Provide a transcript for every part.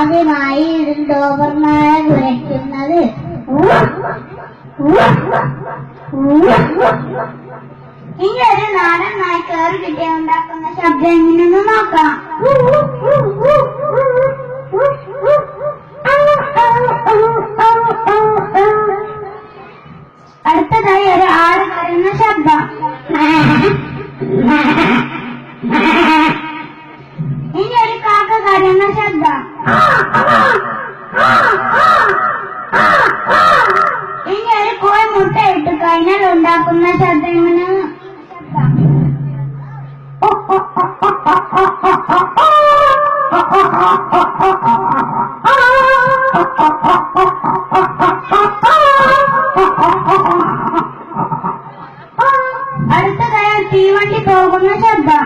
ആദ്യമായി ഇതിൽ ഡോബർമാനെ കുരയ്ക്കുന്നത് ഇനി ഒരു നാടൻ നായ കയറി കിട്ടിയ ഉണ്ടാക്കുന്ന ശബ്ദം എങ്ങനെയെന്ന് നോക്കാം. അടുത്തതായി ഒരു ആൾ കരയുന്ന ശബ്ദം. കഴിഞ്ഞാൽ ഉണ്ടാക്കുന്ന ശബ്ദം എങ്ങനെ അടുത്തതായി തീവണ്ടി പോകുന്ന ശബ്ദം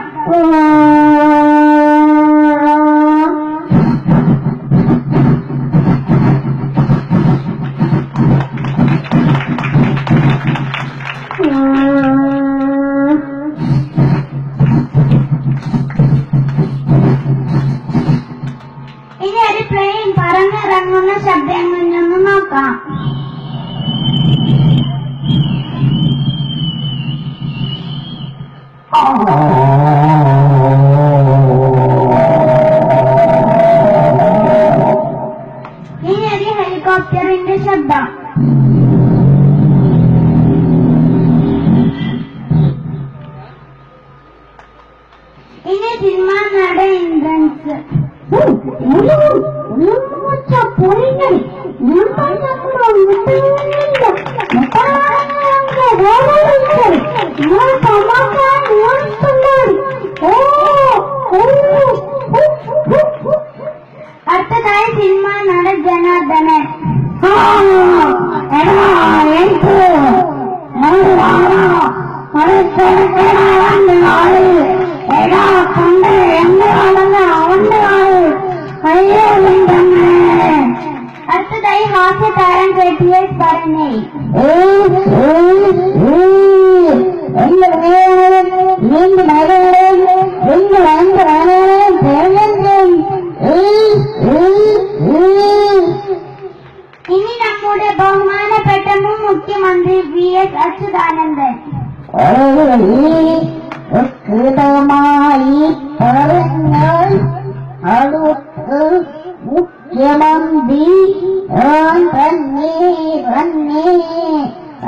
പറന്നിറങ്ങുന്ന ശബ്ദം എങ്ങനെയൊന്ന് നോക്കാം. ഇനി ഒരു ഹെലികോപ്റ്ററിന്റെ ശബ്ദം. അടുത്തതായി ഹാസ്യ താരം കെ ടി എസ് പറഞ്ഞേ ഇനി നമ്മുടെ ബഹുമാനപ്പെട്ട മുൻ മുഖ്യമന്ത്രി വി എസ് അച്യുതാനന്ദൻ கிருதமாயி பரங்கள் அடுத்து முக்கியமம்பி தண்ணி தண்ணி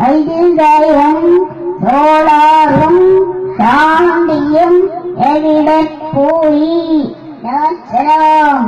ஐதிதயம் சோழாரும் சாண்டியும் எழிடற்போயி நமஸ்காரம்